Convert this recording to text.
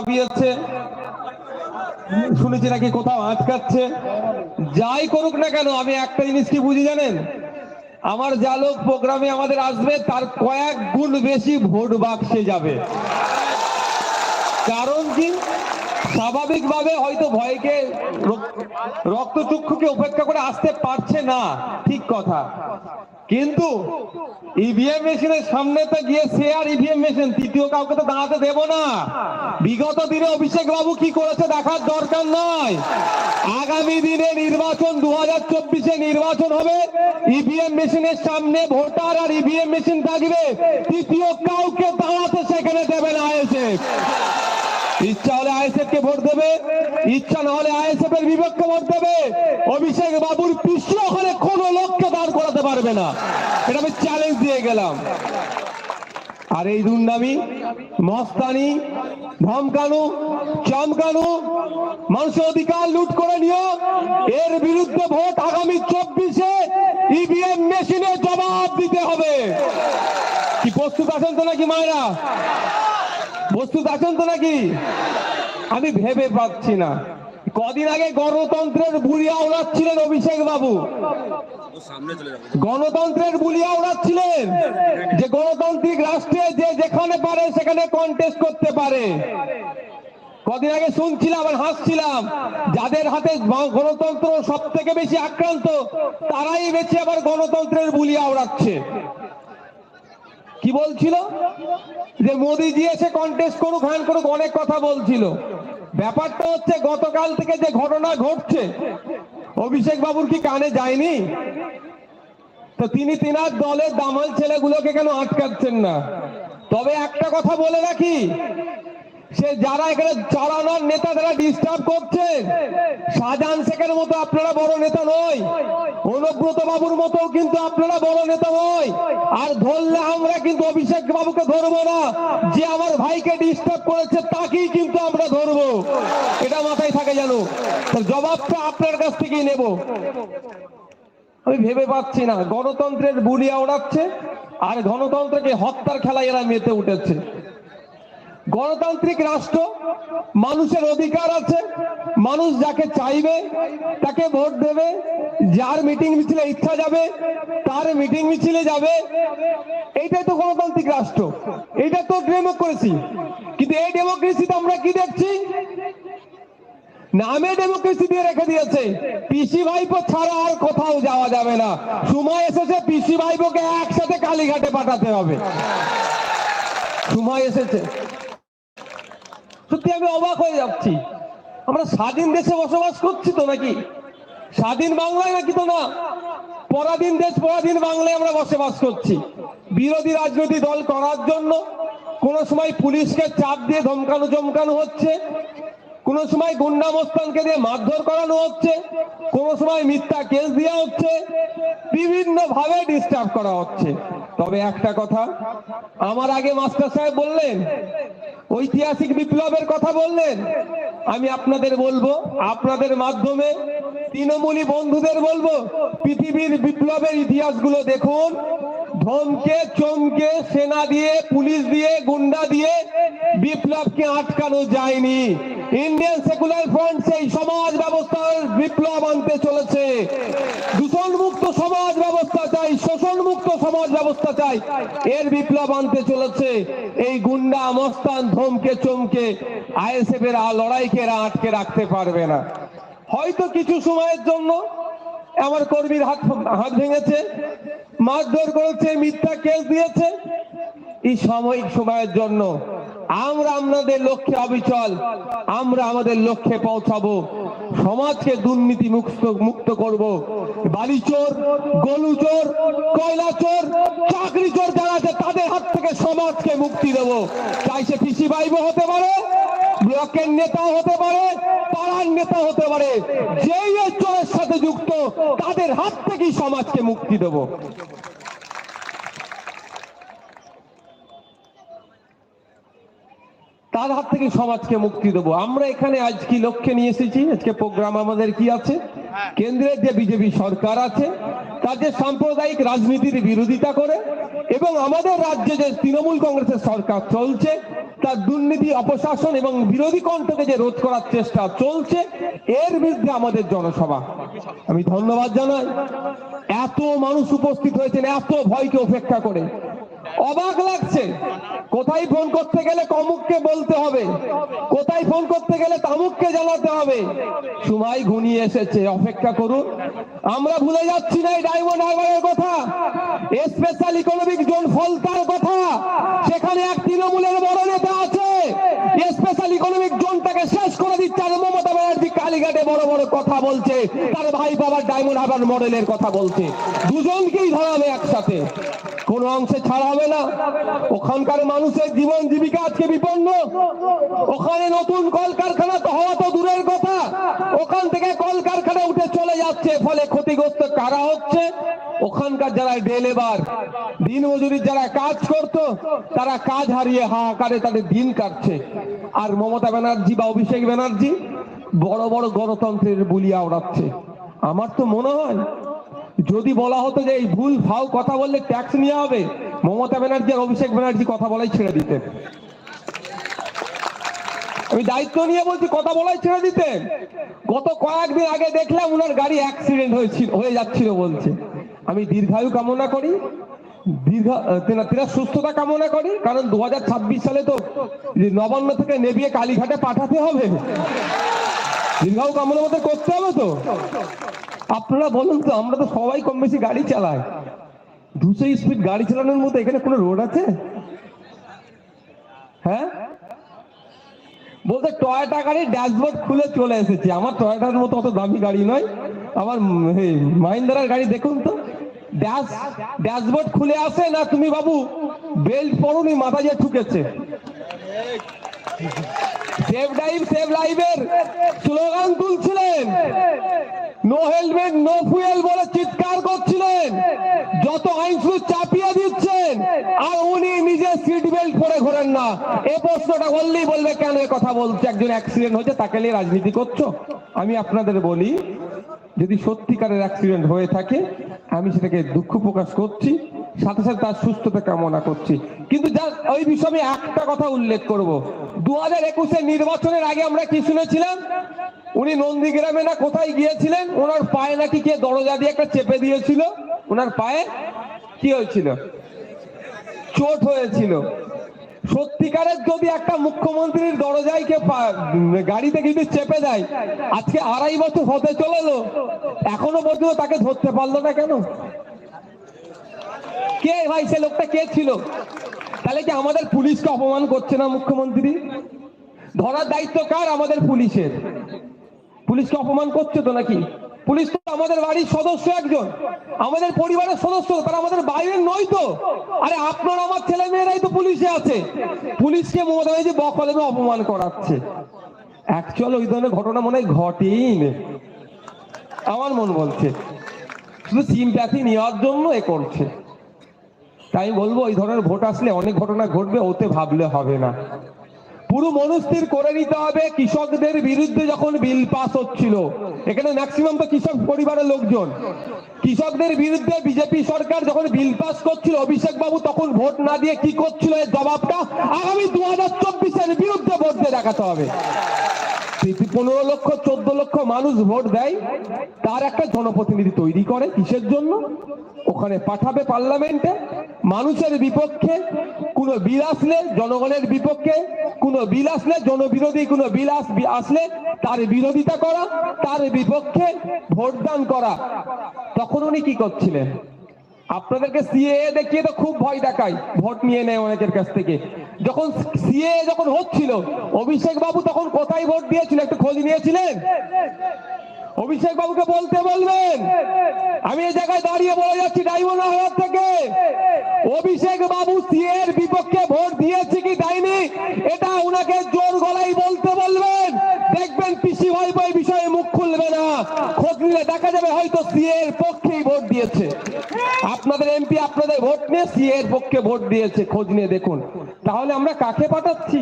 চাপিয়েছে। শুনেছি নাকি কোথাও আটকাচ্ছে। যাই করুক না কেন, আমি একটা জিনিস কি বুঝি জানেন? আমার যা লোক প্রোগ্রামে আমাদের আসবে, তার কয়েক গুণ বেশি ভোট বাক্সে যাবে। কারণ কি? স্বাভাবিকভাবে হয়তো ভয়কে রক্তচক্ষুকে উপেক্ষা করে আসতে পারছে না। ঠিক কথা। কিন্তু ইভিএম মেশিনের সামনে তো গিয়ে আর ইভিএম মেশিন তৃতীয় কাউকে তো দাঁড়াতে দেব না। বিগত দিনে অভিষেক বাবু কি করেছে দেখার দরকার নয় আগামী দিনে নির্বাচন দু হাজার চব্বিশে নির্বাচন হবে। ইভিএম মেশিনের সামনে ভোটার আর ইভিএম মেশিন থাকবে। তৃতীয় কাউকে দাঁড়াতে সেখানে দেবে না আইএসএফ। ইচ্ছা হলে আইএসএফ কে ভোট দেবে, ইচ্ছা না হলে আইএসএফ এর বিপক্ষে ভোট দেবে। অভিষেক বাবুর পিছু হলে কোনো লোককে দাঁড় করাতে পারবে না। এটা আমি চ্যালেঞ্জ দিয়ে গেলাম। আর এই দুর্নামি, মস্তানি, ধমকানো, চমকানো, মানুষের অধিকার লুট করে নিও। এর বিরুদ্ধে ভোট আগামী চব্বিশে ইভিএম মেশিনে জবাব দিতে হবে। কি প্রস্তুত আছেন তো নাকি মায়েরা? প্রস্তুত আছেন তো নাকি? আমি ভেবে পাচ্ছি না। কদিন আগে গণতন্ত্রের বুলিয়া উড়াচ্ছিলেন অভিষেক বাবু। গণতন্ত্রের বুলিয়া উড়াচ্ছিলেন যে গণতান্ত্রিক রাষ্ট্রে যে যেখানে পারে সেখানে কন্টেস্ট করতে পারে। কদিন আগে শুনছিলাম আর হাসছিলাম, যাদের হাতে গণতন্ত্র সব থেকে বেশি আক্রান্ত, তারাই বেছে আবার গণতন্ত্রের বুলিয়া উড়াচ্ছে। কি বলছিল? যে মোদিজি এসে কন্টেস্ট করুক, হ্যান করুক, অনেক কথা বলছিল। ব্যাপারটা হচ্ছে, গতকাল থেকে যে ঘটনা ঘটছে, অভিষেক বাবুর কি কানে যায়নি? তো তিনি তিনার দলের দামাল ছেলেগুলোকে কেন আটকাচ্ছেন না? তবে একটা কথা বলে রাখি সে যারা এখানে চালানোর নেতা যারা ডিস্টার্ব করছেন শাহজাহান শেখের মতো আপনারা বড় নেতা নয়। অনুব্রত বাবুর মতো কিন্তু আপনারা বড় নেতা নয়। আর ধরলে আমরা কিন্তু অভিষেক বাবুকে ধরবো না। যে আমার ভাইকে ডিস্টার্ব করেছে, তাকেই কিন্তু আমরা ধরবো। এটা মাথায় থাকে জানো তার জবাবটা আপনার কাছ থেকেই নেব। আমি ভেবে পাচ্ছি না। গণতন্ত্রের বুলিয়া ওড়াচ্ছে, আর গণতন্ত্রকে হত্যার খেলায় এরা মেতে উঠেছে। গণতান্ত্রিক রাষ্ট্র, মানুষের অধিকার আছে, মানুষ যাকে চাইবে, তাকে ভোট দেবে, যার মিটিং মিছিলে ইচ্ছা যাবে, তার মিটিং মিছিলে যাবে। এইটাই তো গণতান্ত্রিক রাষ্ট্র। এইটা তো ডেমোক্রেসি কিন্তু এই ডেমোক্রেসিতে আমরা কি দেখছি? নামে ডেমোক্রেসি দিয়ে রেখে দিয়েছে। পিসি ভাইপো ছাড়া আর কোথাও যাওয়া যাবে না। সময় এসেছে, পিসি ভাইপোকে একসাথে কালীঘাটে পাঠাতে হবে। সময় এসেছে। সত্যি আমি অবাক হয়ে যাচ্ছি। আমরা স্বাধীন দেশে বসবাস করছি তো নাকি? স্বাধীন বাংলায় নাকি তো না? পরাধীন দেশ, পরাধীন বাংলায় আমরা বসবাস করছি। বিরোধী রাজনৈতিক দল করার জন্য কোন সময় পুলিশকে চাপ দিয়ে ধমকানো, চমকানো হচ্ছে। কোন সময় গুন্ডা মস্তানকে দিয়ে মারধর করানো হচ্ছে। কোন সময় মিথ্যা কেস দেওয়া হচ্ছে। বিভিন্ন ভাবে ডিস্টার্ব করা হচ্ছে। তবে একটা কথা, আমার আগে মাস্টার সাহেব বললেন, ঐতিহাসিক বিপ্লবের কথা বললেন, আমি আপনাদের বলব, আপনাদের মাধ্যমে তৃণমূলী বন্ধুদের বলব, পৃথিবীর বিপ্লবের ইতিহাসগুলো দেখুন, ধমকে, চমকে, সেনা দিয়ে, পুলিশ দিয়ে, গুন্ডা দিয়ে বিপ্লবকে আটকানো যায়নি। ইন্ডিয়ান সেকুলার ফ্রন্ট সেই সমাজ ব্যবস্থার বিপ্লব আনতে চলেছে। দূষণ মুক্ত সমাজ ব্যবস্থা চাই শোষণ মুক্ত সমাজ ব্যবস্থা চাই, এর বিপ্লব আনতে চলেছে। এই গুন্ডা মস্তান ধমকে চমকে আইএসএফ এর লড়াইকে এরা আটকে রাখতে পারবে না। হয়তো কিছু সময়ের জন্য আমার কর্মীর হাত হাত ভেঙেছে, মারধর করেছে, মিথ্যা কেস দিয়েছে। এই সাময়িক সময়ের জন্য আমরা আমাদের লক্ষ্যে অবিচল। আমরা আমাদের লক্ষ্যে পৌঁছাবো। সমাজকে দুর্নীতি মুক্ত মুক্ত করব। বালি চোর গলু চোর কয়লা চোর চাকরি চোর যারা আছে, তাদের হাত থেকে সমাজকে মুক্তি দেবো। চাই সে পিসি বাইব হতে পারে, ব্লকের নেতা হতে পারে, পাড়ার নেতা হতে পারে। যেই চোরের সাথে যুক্ত, তাদের হাত থেকেই সমাজকে মুক্তি দেবো। তার হাত থেকে সমাজকে মুক্তি দেবো। আমরা এখানে আজ কি লক্ষ্যে নিয়ে এসেছি? আজকে প্রোগ্রাম আমাদের কি আছে? কেন্দ্রের যে বিজেপি সরকার আছে তার যে সাম্প্রদায়িক রাজনীতির বিরোধিতা করে এবং আমাদের রাজ্যে যে তৃণমূল কংগ্রেসের সরকার চলছে তার দুর্নীতি অপশাসন এবং বিরোধী কণ্ঠকে যে রোধ করার চেষ্টা চলছে এর বিরুদ্ধে আমাদের জনসভা। আমি ধন্যবাদ জানাই। এত মানুষ উপস্থিত হয়েছেন এত ভয়কে উপেক্ষা করে। অবাক লাগছে। কোথায় ফোন করতে গেলে কমুককে বলতে হবে? কোথায় ফোন করতে গেলে তামুককে জানাতে হবে? সময় ঘনিয়ে এসেছে, অপেক্ষা করুন। আমরা ভুলে যাচ্ছি না এই ডায়মন্ড হারবারের কথা। স্পেশাল ইকোনমিক জোন ফলতার কথা। সেখানে এক তৃণমূলের বড় নেতা আছে। স্পেশাল ইকোনমিক জোনটাকে শেষ করে দিচ্ছে আর মমতা ব্যানার্জি কালীঘাটে বড় বড় কথা বলছে। তার ভাই বাবার ডায়মন্ড হারবার মডেলের কথা বলছে। দুজনকেই ধরাবে একসাথে। কোন অংশে ছাড় হবে না। ওখানকার মানুষের জীবন জীবিকা আজকে বিপন্ন। ওখানে নতুন কলকারখানা তো হওয়া তো দূরের কথা। ওখান থেকে কলকারখানা উঠে চলে যাচ্ছে, ফলে ক্ষতিগ্রস্ত কারা হচ্ছে? ওখানকার যারা ডে লেবার দিন মজুরির যারা কাজ করত, তারা কাজ হারিয়ে হাহাকারে তাদের দিন কাটছে। আর মমতা ব্যানার্জি বা অভিষেক ব্যানার্জি বড় বড় গণতন্ত্রের বুলিয়া ওড়াচ্ছে। আমার তো মনে হয় যদি বলা হতো যে এই ভুল ফাও কথা বললে ট্যাক্স নেওয়া হবে, মমতা ব্যানার্জি আর অভিষেক ব্যানার্জি কথা বলাই ছেড়ে দিতেন। আমি দায়িত্ব নিয়ে বলছি, কথা বলাই ছেড়ে দিতে গত কয়েকদিন আগে দেখলাম ওনার গাড়ি অ্যাক্সিডেন্ট হয়েছিল, হয়ে যাচ্ছিল বলছে। আমি দীর্ঘায়ু কামনা করি, দীর্ঘ তেনা- তেনার সুস্থতা কামনা করি, কারণ দু হাজার ছাব্বিশ সালে তো নবান্ন থেকে নেবিয়ে কালীঘাটে পাঠাতে হবে। দীর্ঘায়ু কামনা মতো করতে হবে তো। আপনারা বলুন তো, আমরা তো সবাই কম বেশি গাড়ি চালাই। দুশো স্পিড গাড়ি চালানোর মতো এখানে কোনো রোড আছে? হ্যাঁ? বলতে টয়টা গাড়ির ড্যাশবোর্ড খুলে চলে এসেছে। আমার টয়টার মতো অত দামি গাড়ি নয়। আমার মাহিন্দ্রার গাড়ি দেখুন তো। ড্যাশ ড্যাশবোর্ড খুলে আসে না তুমি বাবু? বেল্ট পরুনি, মাথা যে ঠুকেছে। সেভ ড্রাইভ সেভ লাইভের স্লোগান তুলছিলেন। নো হেলমেট নো ফুয়েল বলে চিৎকার করছিলেন। যত আইন চাপিয়ে দিচ্ছেন, আর উনি নিজে সিট বেল্ট পরে ঘোরেন না। এ প্রশ্নটা বললেই বলবে, কেন এ কথা বলছে? একজন অ্যাক্সিডেন্ট হয়েছে, তাকে নিয়ে রাজনীতি করছ? আমি আপনাদের বলি, যদি সত্যিকারের অ্যাক্সিডেন্ট হয়ে থাকে, আমি সেটাকে দুঃখ প্রকাশ করছি, সাথে সাথে তার সুস্থতা কামনা করছি। কিন্তু যা, ওই বিষয়ে একটা কথা উল্লেখ করব। দু হাজার একুশের নির্বাচনের আগে আমরা কি শুনেছিলাম? উনি নন্দীগ্রামে না কোথায় গিয়েছিলেন? ওনার পায়ে নাকি কে দরজা দিয়ে একটা চেপে দিয়েছিল? ওনার পায়ে কি হয়েছিল? চোট হয়েছিল। সত্যিকারের যদি একটা মুখ্যমন্ত্রীর দরজায় কে গাড়িতে কিন্তু চেপে দেয়, আজকে আড়াই বছর হতে চলল, এখনও পর্যন্ত তাকে ধরতে পারল না কেন? কে ভাই, সে লোকটা কে ছিল? তাহলে কি আমাদের পুলিশকে অপমান করছে না মুখ্যমন্ত্রী? ধরার দায়িত্ব কার? আমাদের পুলিশের। পুলিশকে অপমান করছে তো নাকি? পুলিশ তো আমাদের বাড়ির সদস্য একজন। আমাদের পরিবারের সদস্য, তারা আমাদের বাইরের নয় তো। আরে আপনার আমার ছেলে মেয়েরাই তো পুলিশে আছে। পুলিশকে মমতা ব্যানার্জি বকলমে অপমান করাচ্ছে। অ্যাকচুয়াল ওই ধরনের ঘটনা মনে হয় ঘটেই আমার মন বলছে, শুধু সিম্প্যাথি নেওয়ার জন্য এ করছে। তাই বলব, এই ধরনের ভোট আসলে অনেক ঘটনা ঘটবে, ওতে ভাবলে হবে না। পুরো মনস্থির করে নিতে হবে কৃষকদের বিরুদ্ধে যখন বিল পাস হচ্ছিল। এখানে ম্যাক্সিমাম তো কৃষক পরিবারের লোকজন। কৃষকদের বিরুদ্ধে বিজেপি সরকার যখন বিল পাস করছিল অভিষেক বাবু তখন ভোট না দিয়ে কি করছিল এর জবাবটা আগামী দু হাজার চব্বিশের বিরুদ্ধে ভোট দিয়ে দেখাতে হবে। পনেরো লক্ষ, চোদ্দ লক্ষ মানুষ ভোট দেয়। তার একটা জনপ্রতিনিধি তৈরি করে কিসের জন্য? ওখানে পাঠাবে পার্লামেন্টে। মানুষের বিপক্ষে কোনো বিল আসলে জনগণের বিপক্ষে কোনো বিল আসলে জনবিরোধী কোনো বিল আসলে তার বিরোধিতা করা, তার বিপক্ষে ভোটদান করা। তখন উনি কি করছিলেন? আপনাদেরকে সিএ দেখিয়ে তো খুব ভয় দেখায়। ভোট নিয়ে নেয় অনেকের কাছ থেকে। যখন সিএ যখন হচ্ছিল, অভিষেক বাবু তখন কোথায় ভোট দিয়েছিল একটু খোঁজ নিয়েছিলেন? অভিষেক বাবুকে বলতে বলবেন। আমি এই জায়গায় দাঁড়িয়ে বলে যাচ্ছি ডাইমন্ড হাওয়ার থেকে। অভিষেক বাবু সিএ এর বিপক্ষে ভোট দিয়েছে কি দেয়নি? এটা ওনাকে জোর গলায় বলতে বলবেন। দেখবেন পিসি ভাই এই বিষয়ে মুখ খুলবে না। খোঁজ নিলে দেখা যাবে হয়তো সিএ এর পক্ষেই ভোট দিয়েছে। আপনাদের ভোট নিয়ে সি এর পক্ষে ভোট দিয়েছে, খোঁজ নিয়ে দেখুন। তাহলে আমরা কাকে পাঠাচ্ছি?